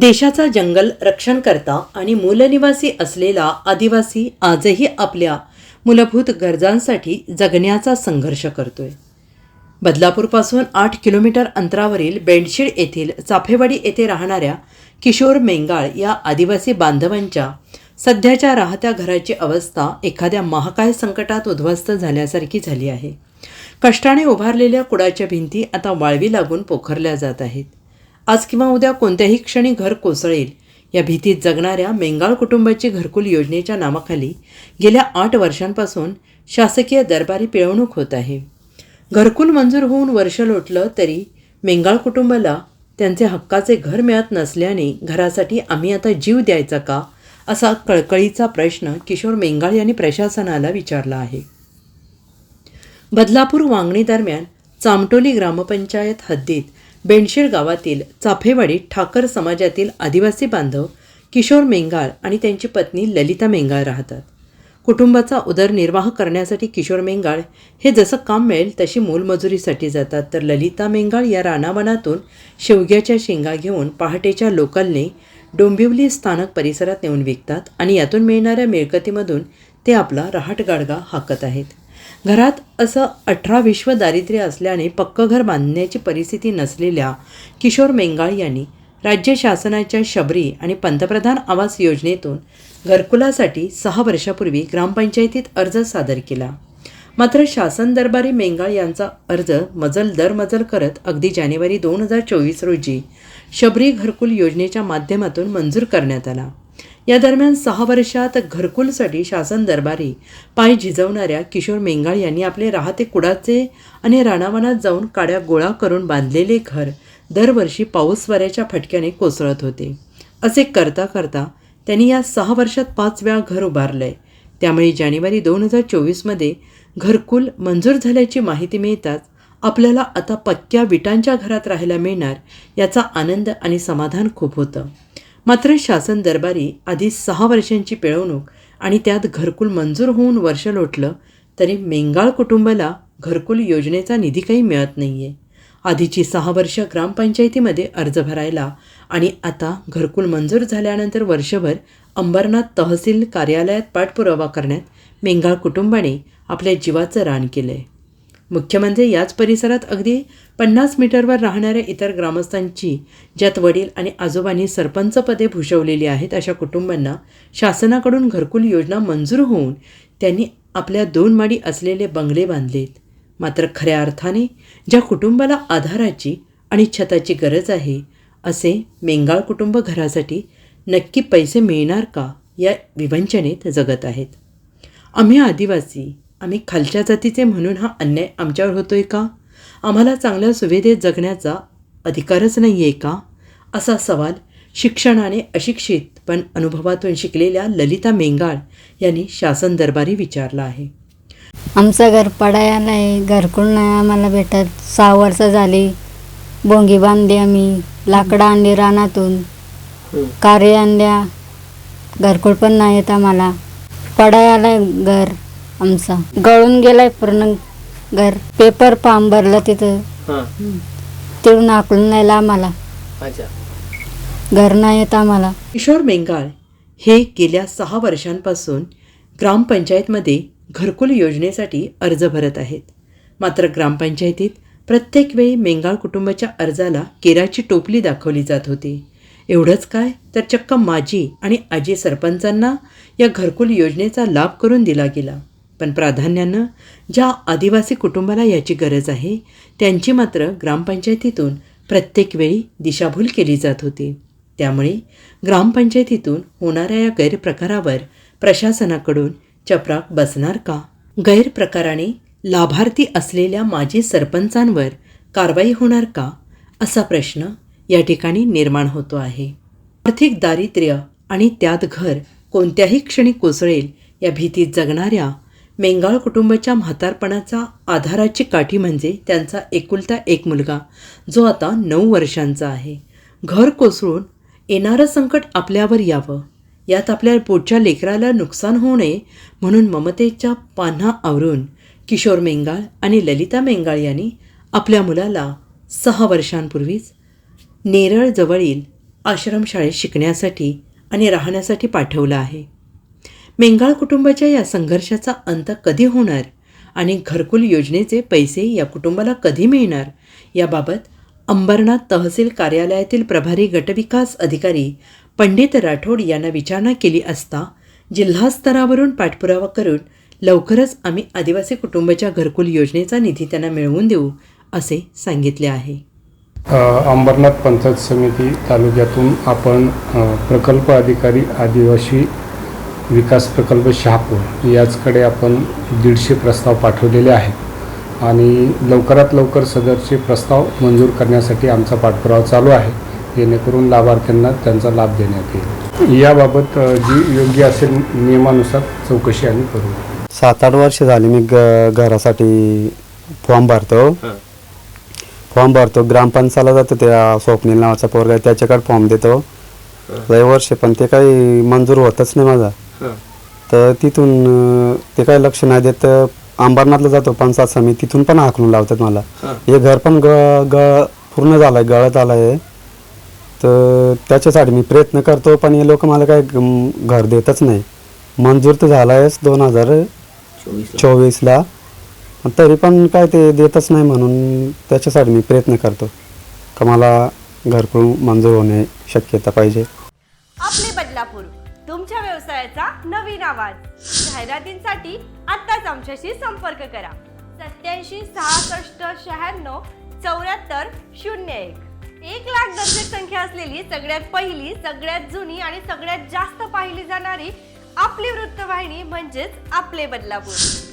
देशाचा जंगल रक्षणकर्ता आणि मूलनिवासी असलेला आदिवासी आजही आपल्या मूलभूत गरजांसाठी जगण्याचा संघर्ष करतोय. बदलापूरपासून आठ किलोमीटर अंतरावरील बेंडशीड येथील चाफेवाडी येथे राहणाऱ्या किशोर मेंगाळ या आदिवासी बांधवांच्या सध्याच्या राहत्या घराची अवस्था एखाद्या महाकाय संकटात उद्ध्वस्त झाल्यासारखी झाली आहे. कष्टाने उभारलेल्या कुडाच्या भिंती आता वाळवी लागून पोखरल्या जात आहेत. आज किंवा उद्या कोणत्याही क्षणी घर कोसळेल. या भीतीत जगणाऱ्या मेंगाळ कुटुंबाची घरकुल योजनेच्या नावाखाली गेल्या आठ वर्षांपासून शासकीय दरबारी पिळवणूक होत आहे. घरकुल मंजूर होऊन वर्ष लोटलं तरी मेंगाळ कुटुंबाला त्यांचे हक्काचे घर मिळत नसल्याने घरासाठी आम्ही आता जीव द्यायचा का? असा कळकळीचा प्रश्न किशोर मेंगाळ यांनी प्रशासनाला विचारला आहे. बदलापूर वांगणी दरम्यान चामटोली ग्रामपंचायत हद्दीत बेणशीर गावातील चाफेवाडी ठाकर समाजातील आदिवासी बांधव किशोर मेंगाळ आणि त्यांची पत्नी ललिता मेंगाळ राहतात. कुटुंबाचा उदरनिर्वाह करण्यासाठी किशोर मेंगाळ हे जसं काम मिळेल तशी मोलमजुरीसाठी जातात. तर ललिता मेंगाळ या रानावनातून शेवग्याच्या शेंगा घेऊन पहाटेच्या लोकलने डोंबिवली स्थानक परिसरात नेऊन विकतात आणि यातून मिळणाऱ्या मिळकतीमधून ते आपला रहाट गाडगा हाकत आहेत. घरात असं अठरा विश्व दारिद्र्य असल्याने पक्क घर बांधण्याची परिस्थिती नसलेल्या किशोर मेंगाळ यांनी राज्य शासनाच्या शबरी आणि पंतप्रधान आवास योजनेतून घरकुलासाठी सहा वर्षापूर्वी ग्रामपंचायतीत अर्ज सादर केला. मात्र शासन दरबारी मेंगाळ यांचा अर्ज मजल दर मजल करत अगदी जानेवारी दोन हजार चोवीस रोजी शबरी घरकुल योजनेच्या माध्यमातून मंजूर करण्यात आला. या दरम्यान सहा वर्षात घरकुलसाठी शासन दरबारी पाय झिजवणाऱ्या किशोर मेंगाळ यांनी आपले राहते कुडाचे आणि राणावनात जाऊन काड्या गोळा करून बांधलेले घर दरवर्षी पाऊस वाऱ्याच्या फटक्याने कोसळत होते. असे करता करता त्यांनी या सहा वर्षात पाच वेळा घर उभारलंय. त्यामुळे जानेवारी दोन हजार चोवीसमध्ये घरकुल मंजूर झाल्याची माहिती मिळताच आपल्याला आता पक्क्या विटांच्या घरात राहायला मिळणार याचा आनंद आणि समाधान खूप होतं. मात्र शासन दरबारी आधी सहा वर्षांची पिळवणूक आणि त्यात घरकुल मंजूर होऊन वर्ष लोटलं तरी मेंगाळ कुटुंबाला घरकुल योजनेचा निधी काही मिळत नाही आहे आधीची सहा वर्ष ग्रामपंचायतीमध्ये अर्ज भरायला आणि आता घरकुल मंजूर झाल्यानंतर वर्षभर अंबरनाथ तहसील कार्यालयात पाठपुरावा करण्यात मेंगाळ कुटुंबाने आपल्या जीवाचं रान केलं आहे मुख्य म्हणजे याच परिसरात अगदी पन्नास मीटरवर राहणाऱ्या इतर ग्रामस्थांची ज्यात वडील आणि आजोबांनी सरपंचपदे भूषवलेली आहेत अशा कुटुंबांना शासनाकडून घरकुल योजना मंजूर होऊन त्यांनी आपल्या दोन माडी असलेले बंगले बांधलेत. मात्र खऱ्या अर्थाने ज्या कुटुंबाला आधाराची आणि छताची गरज आहे असे मेंगाळ कुटुंब घरासाठी नक्की पैसे मिळणार का या विवंचनेत जगत आहेत. आम्ही आदिवासी आम्ही खालच्या जातीचे म्हणून हा अन्याय आमच्यावर होतोय का? आम्हाला चांगल्या सुविधेत जगण्याचा अधिकारच नाही आहे का? असा सवाल शिक्षणाने अशिक्षित पण अनुभवातून शिकलेल्या ललिता मेंगाळ यांनी शासन दरबारी विचारला आहे. आमचं घर पडाया नाही घरकुल नाही आम्हाला भेटत. सहा वर्ष झाली बोंगी बांधली आम्ही लाकडं आणली रानातून. कार्य आणल्या घरकुल पण नाही येत आम्हाला. पडायाला घर. आमचा. गळून गेलाय पूर्ण घर. पेपर पाम भरलं तिथं. हां. तिथून आकलून नाही आम्हाला. अच्छा. घर नाही येत आम्हाला. किशोर मेंगाळ हे गेल्या सहा वर्षांपासून ग्रामपंचायतमध्ये घरकुल योजनेसाठी अर्ज भरत आहेत. मात्र ग्रामपंचायतीत प्रत्येक वेळी मेंगाळ कुटुंबाच्या अर्जाला केराची टोपली दाखवली जात होती. एवढंच काय तर चक्क माजी आणि आजी सरपंचांना या घरकुल योजनेचा लाभ करून दिला गेला. पण प्राधान्यानं ज्या आदिवासी कुटुंबाला याची गरज आहे त्यांची मात्र ग्रामपंचायतीतून प्रत्येक वेळी दिशाभूल केली जात होती. त्यामुळे ग्रामपंचायतीतून होणाऱ्या या गैरप्रकारावर प्रशासनाकडून चपराक बसणार का? गैरप्रकाराने लाभार्थी असलेल्या माजी सरपंचांवर कारवाई होणार का? असा प्रश्न या ठिकाणी निर्माण होतो आहे. आर्थिक दारिद्र्य आणि त्यात घर कोणत्याही क्षणी कोसळेल या भीतीत जगणाऱ्या मेंगाळ कुटुंबाच्या म्हातारपणाचा आधाराची काठी म्हणजे त्यांचा एकुलता एक मुलगा जो आता नऊ वर्षांचा आहे. घर कोसळून येणारं संकट आपल्यावर यावं. यात आपल्या पोटच्या लेकराला नुकसान होऊ नये म्हणून ममतेच्या पान्हा आवरून किशोर मेंगाळ आणि ललिता मेंगाळ यांनी आपल्या मुलाला सहा वर्षांपूर्वीच नेरळजवळील आश्रमशाळेत शिकण्यासाठी आणि राहण्यासाठी पाठवलं आहे. मेंगाळ कुटुंबाच्या या संघर्षाचा अंत कधी होणार आणि घरकुल योजनेचे पैसे या कुटुंबाला कधी मिळणार याबाबत अंबरनाथ तहसील कार्यालयातील प्रभारी गटविकास अधिकारी पंडित राठोड यांना विचारणा केली असता जिल्हा स्तरावरून पाठपुरावा करून लवकरच आम्ही आदिवासी कुटुंबाच्या घरकुल योजनेचा निधी त्यांना मिळवून देऊ असे सांगितले आहे. अंबरनाथ पंचायत समिती तालुक्यातून आपण प्रकल्प अधिकारी आदिवासी विकास प्रकल्प शहापूर याचकडे आपण दीडशे प्रस्ताव पाठवलेले आहेत. आणि लवकरात लवकर सदरचे प्रस्ताव मंजूर करण्यासाठी आमचा पाठपुरावा चालू आहे. जेणेकरून लाभार्थ्यांना त्यांचा लाभ देण्यात येईल. याबाबत जी योग्य असेल नियमानुसार चौकशी आम्ही करू. सात आठ वर्ष झाली मी ग घरासाठी फॉर्म भरतो. फॉर्म भरतो. ग्रामपंचायतला जातो त्या स्वप्नील नावाचा पोरगा आहे, त्याच्याकडे फॉर्म देतो. लय वर्ष पण ते काही मंजूर होतच नाही माझा. तर तिथून ते काही लक्ष नाही देत अंबरनाथला जातो पंचायत समिती. तिथून पण हाकलून लावतात मला. हे. घर पण ग ग पूर्ण झालंय गळत आलंय. तर त्याच्यासाठी मी प्रयत्न करतो पण हे लोक मला गम- घर देतच नाही. मंजूर तर झालायच दोन हजार चोवीसला. पण तरी पण काय ते देतच नाही म्हणून त्याच्यासाठी मी प्रयत्न करतो. का मला घरकुल मंजूर होणे शक्यता पाहिजे. आपले बदलापूर. तुमच्या व्यवसायाचा नवीन आवाज. जाहिरातींसाठी आत्ताच आमच्याशी संपर्क करा. सत्याऐंशी सहासष्ट शहाण्णव चौऱ्याहत्तर शून्य एक. एक लाख दर्शक संख्या असलेली सगळ्यात पहिली सगळ्यात जुनी आणि सगळ्यात जास्त पाहिली जाणारी आपली वृत्तवाहिनी म्हणजेच आपले बदलापूर.